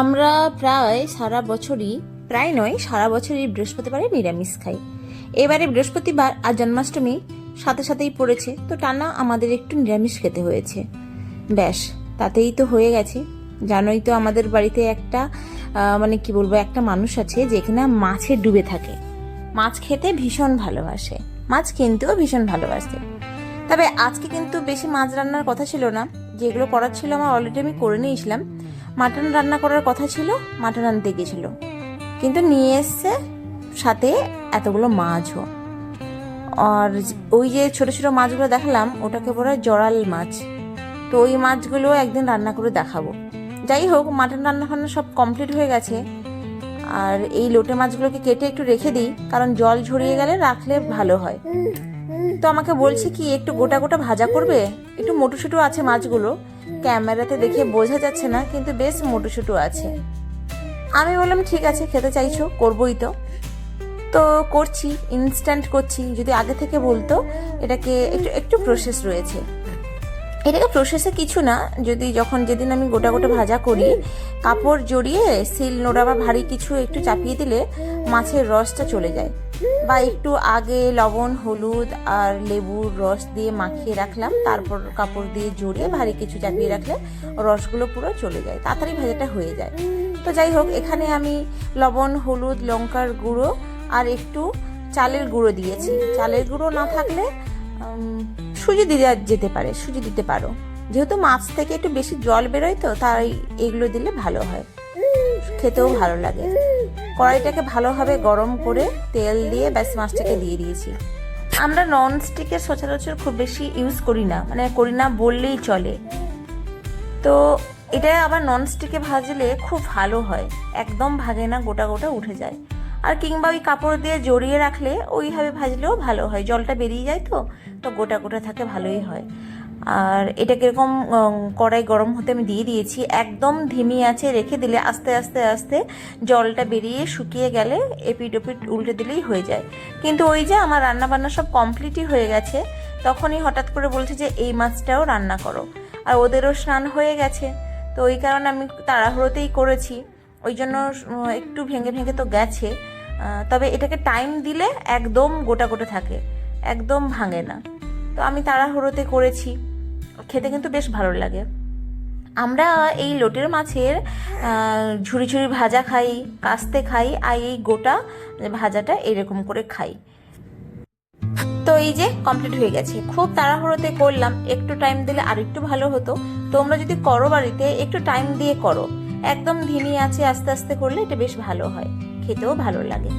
আমরা প্রায় সারা বছরই, প্রায় নয়, সারা বছরই বৃহস্পতিবারে নিরামিষ খাই। এবারে বৃহস্পতিবার আর জন্মাষ্টমী সাথে সাথেই পড়েছে, তো টানা আমাদের একটু নিরামিষ খেতে হয়েছে। ব্যাস, তাতেই তো হয়ে গেছে। জানোই তো আমাদের বাড়িতে একটা মানে কি বলব, একটা মানুষ আছে যেখানে মাছে ডুবে থাকে। মাছ খেতে ভীষণ ভালোবাসে। মাছ কিনতেও ভীষণ ভালোবাসে। তবে আজকে কিন্তু বেশি মাছ রান্নার কথা ছিল না। যেগুলো করার ছিল আমার অলরেডি আমি করে নিয়েছিলাম। মাটন রান্না করার কথা ছিল, মাটন আনতে গেছিল। কিন্তু নিয়ে এসছে সাথে এতগুলো মাছও। আর ওই যে ছোট ছোট মাছগুলো দেখালাম, ওটাকে বলে জড়াল মাছ। তো ওই মাছগুলো একদিন রান্না করে দেখাবো। যাই হোক, মাটন রান্না ফান্না সব কমপ্লিট হয়ে গেছে। আর এই লোটে মাছগুলোকে কেটে একটু রেখে দিই, কারণ জল ঝরিয়ে গেলে রাখলে ভালো হয়। তো আমাকে বলছে কি, একটু গোটা গোটা ভাজা করবে? একটু মোটুসুটু আছে মাছগুলো। ক্যামেরাতে দেখে বোঝা যাচ্ছে না, কিন্তু বেশ মোটুসুটু আছে। আমি বললাম, ঠিক আছে, খেতে চাইছো, করবোই তো। তো করছি ইনস্ট্যান্ট করছি। যদি আগে থেকে বলতো, এটাকে একটু একটু প্রসেস রয়েছে। এটাকে প্রসেসে কিছু না, যদি যখন যেদিন আমি গোটা গোটা ভাজা করি, কাপড় জড়িয়ে সিল নোড়া বা ভারী কিছু একটু চাপিয়ে দিলে মাছের রসটা চলে যায়। বা একটু আগে লবণ, হলুদ আর লেবুর রস দিয়ে মাখিয়ে রাখলাম, তারপর কাপড় দিয়ে জড়িয়ে ভারী কিছু চাপিয়ে রাখলে রসগুলো পুরো চলে যায়, তাড়াতাড়ি ভাজাটা হয়ে যায়। তো যাই হোক, এখানে আমি লবণ, হলুদ, লঙ্কার গুঁড়ো আর একটু চালের গুঁড়ো দিয়েছি। চালের গুঁড়ো না থাকলে সুজি দিতে যেতে পারে, সুজি দিতে পারো। যেহেতু মাছ থেকে একটু বেশি জল বেরোয় তো, তাই এগুলো দিলে ভালো হয়। খেতেও ভালো লাগে। কড়াইটাকে ভালোভাবে গরম করে তেল দিয়ে ব্যাস মাছটাকে দিয়ে দিয়েছি। আমরা নন স্টিকের সচরাচর খুব বেশি ইউজ করি না মানে করি না বললেই চলে। তো এটা আবার নন স্টিকে ভাজলে খুব ভালো হয়, একদম ভাগে না, গোটা গোটা উঠে যায়। আর কিংবা ওই কাপড় দিয়ে জড়িয়ে রাখলে ওইভাবে ভাজলেও ভালো হয়। জলটা বেরিয়ে যায় তো তো গোটা গোটা থাকে ভালোই হয়। আর এটা কীরকম কড়াই গরম হতে আমি দিয়ে দিয়েছি। একদম ধিমি আছে রেখে দিলে আস্তে আস্তে আস্তে জলটা বেরিয়ে শুকিয়ে গেলে এপিট ওপিট উল্টে দিলেই হয়ে যায়। কিন্তু ওই যে আমার রান্না বান্না সব কমপ্লিটই হয়ে গেছে, তখনই হঠাৎ করে বলছে যে এই মাছটাও রান্না করো। আর ওদেরও স্নান হয়ে গেছে, তো ওই কারণে আমি তাড়াহুড়োতেই করেছি। ওই জন্য একটু ভেঙে ভেঙে তো গেছে। তবে এটাকে টাইম দিলে একদম গোটা গোটা থাকে, একদম ভাঙে না। তো আমি তাড়াহুড়োতে করেছি, খেতে কিন্তু বেশ ভালো লাগে। আমরা এই লোটের মাছের ঝুড়ি ঝুড়ি ভাজা খাই, কাস্তে খাই, আর এই গোটা ভাজাটা এরকম করে খাই। তো এই যে কমপ্লিট হয়ে গেছে। খুব তাড়াহুড়োতে করলাম, একটু টাইম দিলে আর একটু ভালো হতো। তোমরা যদি করো বাড়িতে, একটু টাইম দিয়ে করো। একদম ধিমি আছে আস্তে আস্তে করলে এটা বেশ ভালো হয়। খেতেও ভালো লাগে।